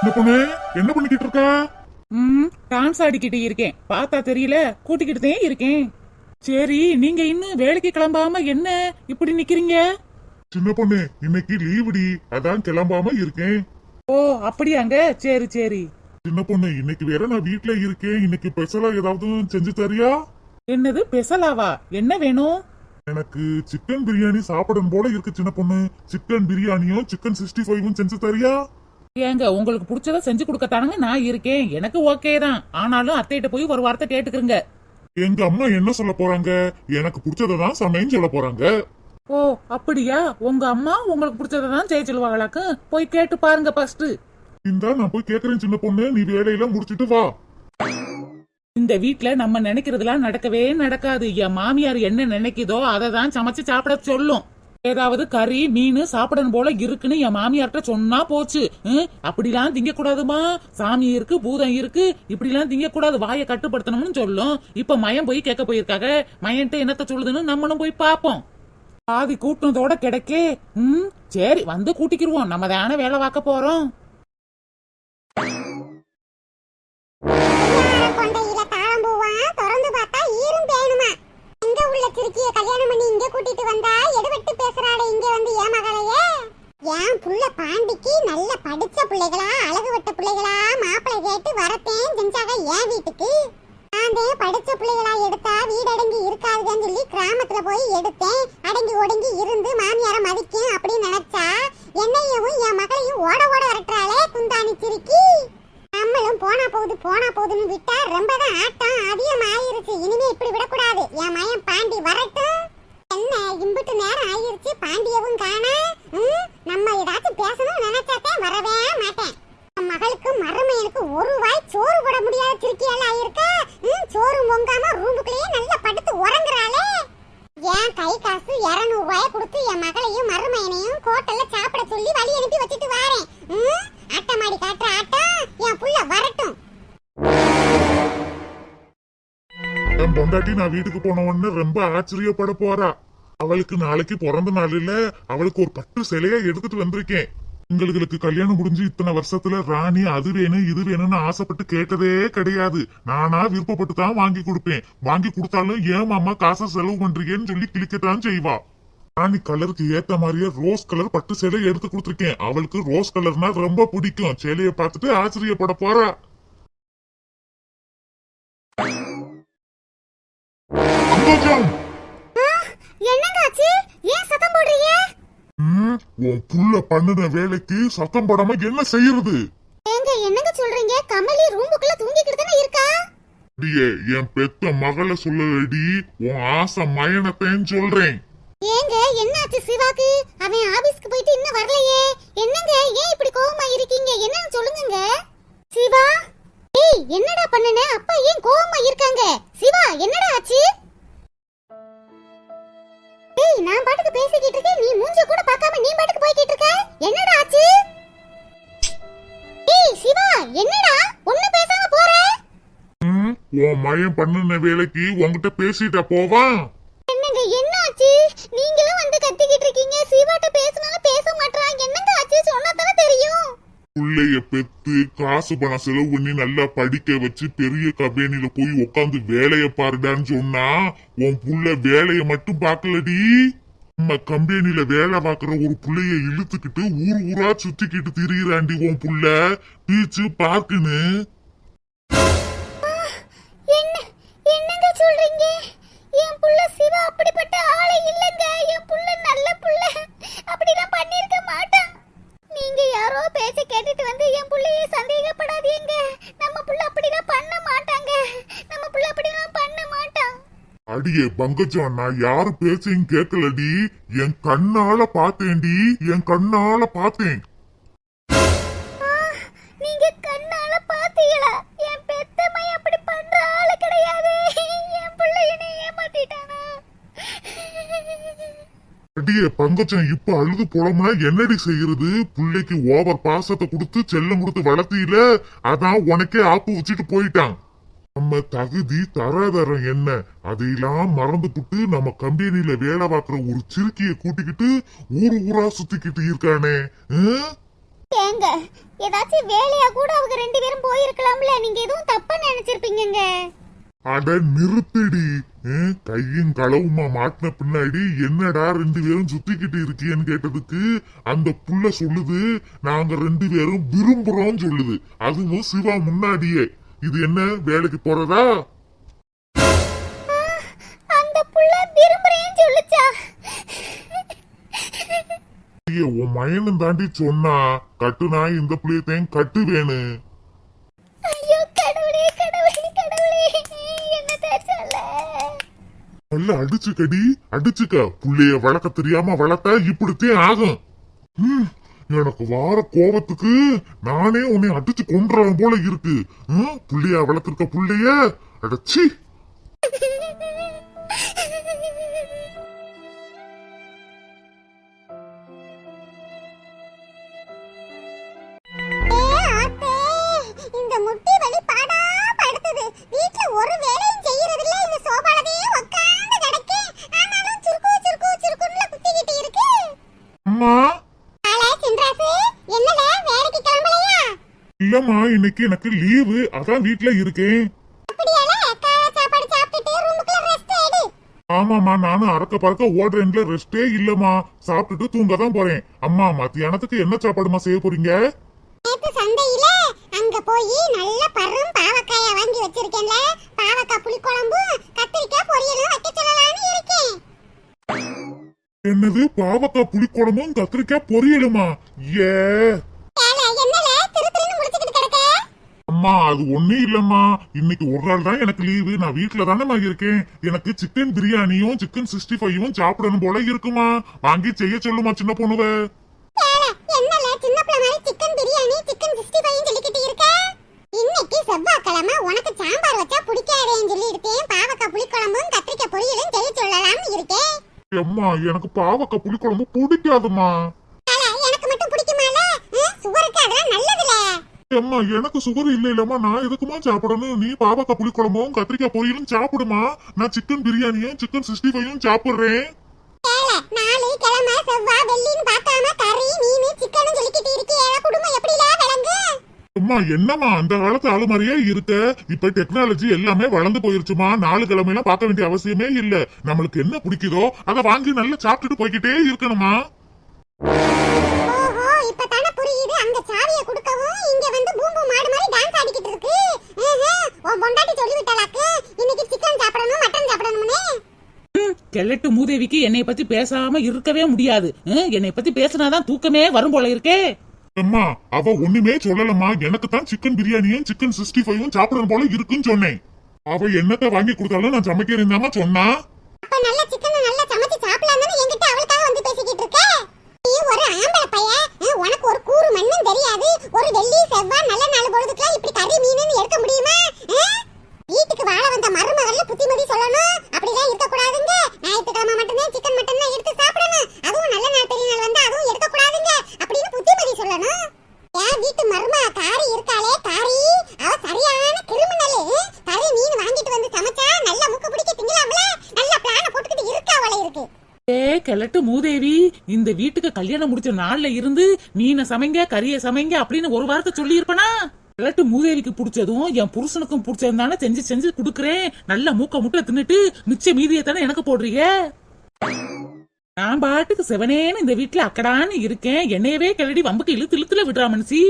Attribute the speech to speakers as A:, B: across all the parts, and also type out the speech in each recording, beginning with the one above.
A: இந்த பொண்ணு? என்ன பண்ணிக்கிட்டு இருக்கா?
B: ம் டான்ஸ் ஆடிக்கிட்டு இருக்கேன். பார்த்தா தெரியல கூட்டிக்கிட்டு தான் இருக்கேன். சரி நீங்க இன்னும் வேலைக்கு கிளம்பாம என்ன இப்படி நிக்கிறீங்க?
A: சின்ன பொண்ணு இன்னைக்கு லீவுடி. அதான் கிளம்பாம இருக்கேன்.
B: ஓ அப்படியாங்க? சரி சரி.
A: சின்ன பொண்ணு இன்னைக்கு வேற நான் வீட்ல இருக்கேன். இன்னைக்கு ஸ்பெஷலா ஏதாவது செஞ்சு தரியா?
B: என்னது பெசலாவா? என்ன வேணும்?
A: எனக்கு சிக்கன் பிரியாணி சாப்பிடணும் போல இருக்கு சின்ன பொண்ணு. சிக்கன் பிரியாணியும் சிக்கன் சிக்ஸ்டி ஃபைவும் செஞ்சு தரியா?
B: ஏங்க உங்களுக்கு பிடிச்சத செஞ்சு கொடுக்கத்தானுங்க நான் இருக்கேன். எனக்கு ஓகே தான். ஆனாலும் அத்தைகிட்ட போய் ஒரு வார்த்தை கேட்டுக்கிறங்க.
A: எங்க அம்மா என்ன சொல்ல போறாங்க? எனக்கு பிடிச்சதை தான் சமையன்னு சொல்ல போறாங்க.
B: ஓ அப்படியா? உங்க அம்மா உங்களுக்கு பிடிச்சதை தான் செய்ய சொல்லுவாங்களாக்கு? போய் கேட்டு பாருங்க ஃபர்ஸ்ட்
A: இந்தா நான் போய் கேக்குறேன் சின்ன பொண்ணு. நீ வேலையெல்லாம் முடிச்சிட்டு வா.
B: இந்த வீட்ல நம்ம நினைக்கிறதுலாம் நடக்கவே நடக்காது. என் மாமியார் என்ன நினைக்குதோ அதை தான் சமைச்சு சாப்பிட சொல்லும். ஏதாவது கறி மீன் சாப்பிடணும் போல இருக்குன்னு என் மாமியார்கிட்ட சொன்னா போச்சு. அப்படிலாம் திங்க கூடாதுமா சாமி இருக்கு பூதம் இருக்கு. இப்படிலாம் திங்க கூடாது வாயை கட்டுப்படுத்தணும்னு சொல்லும். இப்ப மயம் போய் கேட்க போயிருக்காங்க மயன்ட்டு என்னத்த சொல்லுதுன்னு நம்மளும் போய் பாப்போம் பாதி கூட்டினதோட கிடைக்கே. ம்? சரி வந்து கூட்டிக்கிருவோம். நம்ம தானே வேலை பார்க்க போறோம்.
C: திறந்து பார்த்தா ஈரும் ஊர்ல திருக்கிய கல்யாணம் பண்ணி இங்க கூட்டிட்டு வந்தா எடுபட்டு பேசுறாட இங்க வந்து ஏன் மகளையே? என் புள்ள பாண்டிக்கு நல்ல படிச்ச பிள்ளைகளா அழகு விட்ட பிள்ளைகளா மாப்பிள்ளை கேட்டு வரத்தேன் செஞ்சாக என் வீட்டுக்கு. நான் படிச்ச பிள்ளைகளா எடுத்தா வீடு அடங்கி இருக்காதுன்னு சொல்லி கிராமத்துல போய் எடுத்தேன். அடங்கி ஒடுங்கி இருந்து மாமியார மதிக்கும் அப்படின்னு நினைச்சா என்னையும் என் மகளையும் ஓட ஓட வரட்டுறாளே குந்தாணி சிறுக்கி நம்மளும் போனா போகுது போனா போகுதுன்னு விட்டா ரொம்ப தான் ஆட்டம் அதிகமாயிருச்சு. இனிமே இப்படி விடக்கூடாது. என் மயன் பாண்டி வரட்டும். என்ன இம்புட்டு நேரம் ஆயிருச்சு பாண்டியவும் காண? நம்ம ஏதாச்சும் பேசணும் நினைச்சாத்தே வரவே மாட்டேன். என் மகளுக்கு மருமையனுக்கு ஒரு வாய் சோறு போட முடியாத திருக்கியால ஆயிருக்கா ம், சோறு பொங்காம ரூமுக்குள்ளேயே நல்லா படுத்து உறங்குறாளே. என் கை காசு இரநூறுவாய கொடுத்து என் மகளையும் மருமையனையும் ஹோட்டல்ல சாப்பிட சொல்லி வழி அனுப்பி வச்சுட்டு வாரேன்.
A: பாட்டி நான் வீட்டுக்கு போன உடனே ரொம்ப ஆச்சரியப்பட போறா. அவளுக்கு நாளைக்கு பிறந்த நாளில அவளுக்கு ஒரு பட்டு சிலையா எடுத்துட்டு வந்திருக்கேன். எங்களுக்கு கல்யாணம் முடிஞ்சு இத்தனை வருஷத்துல ராணி அது வேணும் இது வேணும்னு ஆசைப்பட்டு கேட்டதே கிடையாது. நானா விருப்பப்பட்டு தான் வாங்கி கொடுப்பேன். வாங்கி கொடுத்தாலும் ஏன் மாமா காசை செலவு பண்றீங்கன்னு சொல்லி கிளிக்கத்தான் செய்வா. ராணி கலருக்கு ஏத்த மாதிரியே ரோஸ் கலர் பட்டு சேலை எடுத்து கொடுத்துருக்கேன். அவளுக்கு ரோஸ் கலர்னா ரொம்ப பிடிக்கும். சேலையை பார்த்துட்டு ஆச்சரியப்பட போறா. அம்மாஜான்
C: என்னங்க ஆச்சு ஏன் சத்தம் போடுறீங்க?
A: உன் புள்ள பண்ணுன வேலைக்கு சத்தம் போடாம என்ன செய்யறது?
C: ஏங்க என்னங்க சொல்றீங்க? கமலி ரூமுக்குள்ள தூங்கிக்கிட்டு தானே இருக்கா?
A: அடியே என் பெத்த மகளை சொல்லலடி உன் ஆசை மயனத்தைன்னு சொல்றேன்.
C: ஏங்க என்னாச்சு சிவாக்கு? அவன் ஆபீஸ்க்கு போயிட்டு இன்னும் வரலையே. என்னங்க ஏன் இப்படி கோவமா இருக்கீங்க? என்னன்னு சொல்லுங்க சிவா? ஏய் என்னடா பண்ணுன? அப்பா ஏன் கோவமா இருக்காங்க? சிவா என்னடா ஆச்சு? டேய் நான் பாட்டுக்கு பேசிக்கிட்டு இருக்கேன். நீ மூஞ்ச கூட பார்க்காம நீ பாட்டுக்கு போய்க்கிட்டு இருக்க? என்னடா ஆச்சு? டேய் சிவா என்னடா? ஒண்ணு பேசாம போற?
A: உன் மயம் பண்ணுன வேலைக்கு உன்கிட்ட பேசிட்ட போவான்
C: என்னங்க என்ன ஆச்சு நீங்களும் வந்து கத்திக்கிட்டு இருக்கீங்க சிவாட்ட பேசினாலும் பேச மாட்றான் என்னங்க ஆச்சு சொன்னா தானே தெரியும்
A: புள்ளைய கொடுத்து காசு பணம் செலவு பண்ணி நல்லா படிக்க வச்சு பெரிய கம்பெனில போய் உட்காந்து வேலைய பாருடான்னு சொன்னா உன் புள்ள வேலைய மட்டும் பாக்கலடி நம்ம கம்பெனில வேலை பார்க்கற ஒரு புள்ளைய இழுத்துக்கிட்டு ஊர் ஊரா சுத்திக்கிட்டு திரியிறாண்டி உன் புள்ள. பீச்சு பார்க்குன்னு. அடியே பங்கஜம் நான் யாரு பேச்சையும் கேட்கலடி. என் கண்ணால பார்த்தேன்டி என் கண்ணால பார்த்தேன்.
C: நீங்க கண்ணால பாத்தீங்களா என் பெத்தம்மை அப்படி பண்ற ஆளு கிடையாது. என் புள்ள என்னை ஏமாத்திட்டானா?
A: அடியே பங்கஜம் இப்ப அழுது புலம்புனா என்னடி செய்யறது? புள்ளைக்கு ஓவர் பாசத்தை கொடுத்து செல்லம் கொடுத்து வளர்த்தியில அதான் உனக்கே ஆப்பு வச்சுட்டு போயிட்டான். நம்ம தகுதி தராதரம் என்ன? அதையெல்லாம் மறந்துபுட்டு நம்ம கம்பெனில வேலை பார்க்கிற ஒரு சிறுக்கிய கூட்டிக்கிட்டு ஊரு ஊரா சுத்திக்கிட்டு இருக்கானே?
C: ஏங்க ஏதாச்சும் வேலையா கூட அவங்க ரெண்டு பேரும் போயிருக்கலாம்ல. நீங்க எதுவும் தப்பா நினைச்சிருப்பீங்கங்க.
A: அட நிறுத்திடி. கையும் களவுமா மாட்டின பின்னாடி என்னடா ரெண்டு பேரும் சுத்திக்கிட்டு இருக்கியன்னு கேட்டதுக்கு அந்த புள்ள சொல்லுது நாங்க ரெண்டு பேரும் விரும்புறோம் சொல்லுது. அதுவும் சிவா முன்னாடியே. இது என்ன வேலைக்கு போறதா?
C: அந்த புள்ள விரும்புறேன்னு சொல்லுச்சா?
A: ஐயே, உன் மயனும் தாண்டி சொன்னா கட்டுனா இந்த புள்ளையத்தையும் கட்டுவேனு.
C: சொல்ல?
A: நல்ல அடிச்சு கடி அடிச்சுக்க. புள்ளைய வளர்க்க தெரியாம வளர்த்தா இப்படித்தான் ஆகும். எனக்கு வார கோபத்துக்கு நானே உன்னை அடிச்சு கொன்றான் போல இருக்கு. ம், புள்ளையா வளர்த்திருக்க புள்ளைய. அடச்சி. இல்லம்மா இன்னைக்கு எனக்கு லீவு அதான் வீட்ல இருக்கேன். ஆமாம்மா நானும் அறக்க பறக்க ஓடுறேன்ல ரெஸ்டே இல்லம்மா. சாப்பிட்டுட்டு தூங்க தான் போறேன். அம்மா மத்தியானத்துக்கு என்ன சாப்பாடுமா செய்ய போறீங்க?
C: நேத்து சந்தையில அங்க போய் நல்ல பரும் பாவக்காய வாங்கி வச்சிருக்கேன்ல. பாவக்காய் புளிக்குழம்பு கத்திரிக்காய் பொரியலும் வைக்க சொல்லலாம்னு இருக்கேன்.
A: என்னது? பாவக்காய் புளிக்குழம்பும் கத்திரிக்காய் பொரியலுமா? ஏ
C: ஏல என்னல திரு திருன்னு முடிச்சுக்கிட்டு கிடக்க
A: அம்மா அது ஒண்ணும் இல்லம்மா. இன்னைக்கு ஒரு நாள் தான் எனக்கு லீவு நான் வீட்ல தானேம்மா இருக்கேன். எனக்கு சிக்கன் பிரியாணியும் சிக்கன் சிக்ஸ்டி ஃபைவும் சாப்பிடணும் போல இருக்குமா? வாங்கி செய்ய சொல்லுமா சின்ன பொண்ணுவ.
C: இன்னைக்கு செவ்வாய்க்கிழமை உனக்கு சாம்பார் வச்சா பிடிக்காதேன்னு சொல்லி இருக்கேன் பாவக்காய் புளிக்குழம்பும் கத்திரிக்காய் பொரியலும் செய்ய சொல்லலாம்னு இருக்கேன்.
A: அம்மா எனக்கு பாவக்காய் புளிக்குழம்பு பிடிக்காதுமா
C: எனக்கு மட்டும் பிடிக்குமால? சுகருக்கு அதெல்லாம் நல்லதுல.
A: அம்மா எனக்கு சுகர் இல்ல இல்லம்மா நான் எதுக்குமா சாப்பிடணும்? நீ பாவக்காய் புளிக்குழம்பும் கத்திரிக்காய் பொரியலும் சாப்பிடுமா? நான் சிக்கன் பிரியாணியும் சிக்கன் சிக்ஸ்டி ஃபைவும் சாப்பிடுறேன்.
C: ஏல நாளை கிழமை செவ்வாய் வெள்ளின்னு பார்க்காம கறி மீன் சிக்கன் சொல்லிக்கிட்டு இருக்கியே குடும்பம் எப்படில விளங்கு?
A: அம்மா என்னம்மா அந்த காலத்து ஆளு மாதிரியே இருக்க? இப்ப டெக்னாலஜி எல்லாமே வளர்ந்து போயிருச்சுமா? நாலு கிழமையெல்லாம் பார்க்க வேண்டிய அவசியமே இல்ல. நம்மளுக்கு என்ன பிடிக்குதோ அதை வாங்கி நல்லா சாப்பிட்டுட்டு போய்கிட்டே இருக்கணுமா?
C: புரியுது. அங்க சாவியை கொடுக்கவும் இங்க வந்து பூம்பு மாடு மாதிரி டான்ஸ் ஆடிக்கிட்டு இருக்கு. உன் பொண்டாட்டி சொல்லி விட்டாளாக்கு இன்னைக்கு சிக்கன் சாப்பிடணும் மட்டன் சாப்பிடணும்னு?
B: கிழட்டு மூதேவிக்கு என்னை பத்தி பேசாம இருக்கவே முடியாது. என்னை பத்தி பேசினாதான் தூக்கமே வரும் போல இருக்கே.
A: அம்மா அவ ஒண்ணுமே சொல்லலம்மா. எனக்கு தான் சிக்கன் பிரியாணியும் சிக்கன் சிக்ஸ்டி ஃபைவும் சாப்பிடணும் போல இருக்குன்னு சொன்னேன். அவ என்னத்த வாங்கி கொடுத்தாலும் நான் சமைக்கிறேன் தாமா சொன்னா.
C: அப்ப நல்லா சமைச்சு சாப்பிடலாம் தானே என்கிட்ட அவளுக்காக வந்து பேசிக்கிட்டு இருக்க நீ ஒரு ஆம்பளை பையன் ஆ, உனக்கு ஒரு கூறு மண்ணும் தெரியாது. ஒரு வெள்ளி செவ்வாய் நல்ல நாள் பொழுதுக்குலாம் இப்படி கறி மீனுன்னு எடுக்க முடியுமா? ஆ? வீட்டுக்கு வாழ வந்த மருமகள்ல புத்திமதி சொல்லணும். அப்படிலாம் இருக்க கூடாதுங்க ஞாயிற்றுக்கிழமை மட்டும்தான் சிக்கன் மட்டன் தான் எடுத்து சாப்பிடணும். அதுவும் நல்ல நாள் பெரிய நாள் வந்தா அதுவும் எடுக்க கூடாதுங்க அப்படின்னு புத்திமதி சொல்லணும். என் வீட்டு மருமக காரி இருக்காளே காரி. அவ சரியான கிரிமினல். கறி மீன் வாங்கிட்டு வந்து சமைச்சா நல்ல முக்கு பிடிக்க திங்கலாம்ல? நல்ல பிளான போட்டுக்கிட்டு இருக்கா அவளை இருக்கு.
B: ஏ கிழட்டு மூதேவி இந்த வீட்டுக்கு கல்யாணம் முடிச்ச நாள்ல இருந்து மீனை சமைங்க கறியை சமைங்க அப்படின்னு ஒரு வாரத்தை சொல்லி இருப்பனா கிழட்டு மூதேவிக்கு பிடிச்சதும் என் புருஷனுக்கும் பிடிச்சதும் தானே செஞ்சு செஞ்சு குடுக்கறேன். நல்ல மூக்க முட்டை தின்னுட்டு மிச்ச மீதியை தானே எனக்கு போடுறீங்க? நான் பாட்டுக்கு செவனேன்னு இந்த வீட்டுல அக்கடான்னு இருக்கேன். என்னையவே கிளடி வம்புக்கு இழுத்து இழுத்துல விடுறா மனுஷி.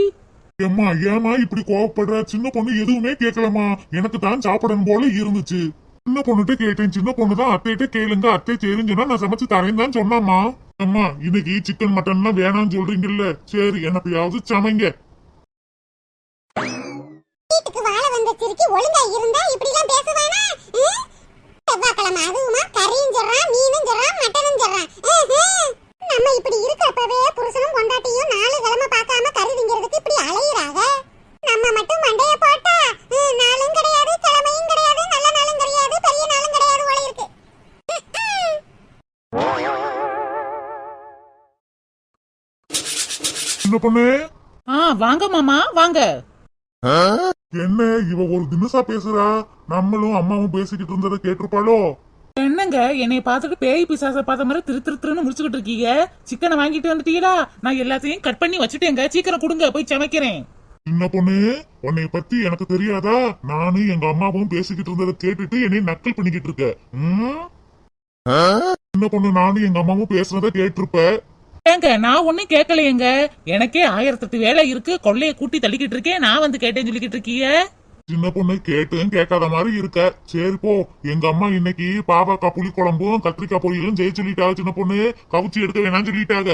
A: ஏம்மா ஏமா இப்படி கோவப்படுற? சின்ன பொண்ணு எதுவுமே கேட்கலமா எனக்கு தான் சாப்பிடணும் போல இருந்துச்சு. சின்ன பொண்ணுகிட்ட கேட்டேன். சின்ன பொண்ணு தான் அத்தைகிட்ட கேளுங்க. அத்தை சரின்னு சொன்னா நான் சமைச்சு தரேன் தான் சொன்னாமா அம்மா இன்னைக்கு சிக்கன் மட்டன்லாம் வேணாம்னு சொல்றீங்கல்ல. சரி எனக்கையாவது சமைங்க.
C: வீட்டுக்கு வாழ வந்த சிறுக்கி ஒழுங்கா இருந்தா இப்படி எல்லாம் பேசுவானா செவ்வாய்க்கிழமை அதுவுமா கறியும் சொல்றான் மீனும் சொல்றான்
A: சின்ன பொண்ணு?
B: ஆ வாங்க மாமா வாங்க.
A: என்ன இவ ஒரு தினசா பேசுறா? நம்மளும் அம்மாவும் பேசிக்கிட்டு இருந்ததை கேட்டிருப்பாளோ?
B: என்னங்க என்னை பார்த்துட்டு பேய் பிசாச பார்த்த மாதிரி திரு திரு திருன்னு முடிச்சுக்கிட்டு இருக்கீங்க? சிக்கனை வாங்கிட்டு வந்துட்டீங்களா? நான் எல்லாத்தையும் கட் பண்ணி வச்சுட்டேங்க. சீக்கிரம் கொடுங்க போய் சமைக்கிறேன்.
A: சின்ன பொண்ணு உன்னை பத்தி எனக்கு தெரியாதா? நானும் எங்க அம்மாவும் பேசிக்கிட்டு இருந்ததை கேட்டுட்டு என்னை நக்கல் பண்ணிக்கிட்டு இருக்க. ம்? சின்ன பொண்ணு நானும் எங்க அம்மாவும் பேசுனதை கேட்டிருப்ப.
B: ஏங்க நான் ஒன்னும் கேட்கலையேங்க எனக்கே ஆயிரத்தெட்டு வேலை இருக்கு. கொள்ளைய கூட்டி தள்ளிக்கிட்டு இருக்கேன். நான் வந்து கேட்டேன்னு சொல்லிக்கிட்டு இருக்கீங்க
A: சின்ன பொண்ணு கேட்டும் கேட்காத மாதிரி இருக்க. சரி போ. எங்க அம்மா இன்னைக்கு பாவக்காய் புளி குழம்பும் கத்திரிக்காய் பொரியலும் செய்ய சொல்லிட்டாங்க சின்ன பொண்ணு. கவுச்சி எடுக்க வேணாம்னு சொல்லிட்டாங்க.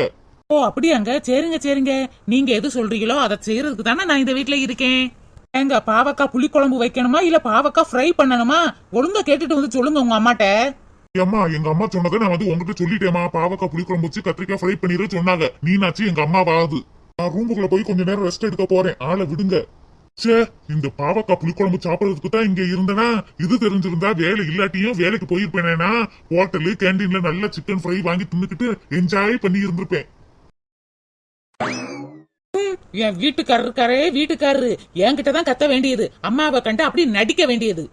B: ஓ அப்படியாங்க. சரிங்க சரிங்க. நீங்க எது சொல்றீங்களோ அதை செய்யறதுக்கு தானே நான் இந்த வீட்ல இருக்கேன். ஏங்க பாவக்காய் புளிக்குழம்பு வைக்கணுமா? இல்ல பாவக்காய் ஃப்ரை பண்ணணுமா? ஒழுங்கா கேட்டுட்டு வந்து சொல்லுங்க உங்க அம்மாட்ட.
A: ஏம்மா எங்க அம்மா சொன்னதை நான் வந்து உங்ககிட்ட சொல்லிட்டேமா பாவக்காய் புளிக்குழம்பு வச்சு கத்திரிக்காய் ஃப்ரை பண்ணிரு சொன்னாங்க. நீனாச்சு எங்க அம்மா வாது நான் ரூமுக்குள்ள போய் கொஞ்ச நேரம் ரெஸ்ட் எடுக்க போறேன். ஆளை விடுங்க. ச்சே இந்த பாவக்காய் புளிக்குழம்பு சாப்பிடறதுக்கு தான் இங்க இருந்தனா? இது தெரிஞ்சிருந்தா வேலை இல்லாட்டியும் வேலைக்கு போயிருப்பேனா ஹோட்டலு கேண்டீன்ல நல்ல சிக்கன் ஃப்ரை வாங்கி தின்னுக்கிட்டு என்ஜாய் பண்ணி இருந்திருப்பேன்.
B: என் வீட்டுக்காரரு இருக்காரே வீட்டுக்காரரு. என்கிட்ட தான் கத்த வேண்டியது. அம்மாவை கண்டு அப்படி நடிக்க வேண்டியது.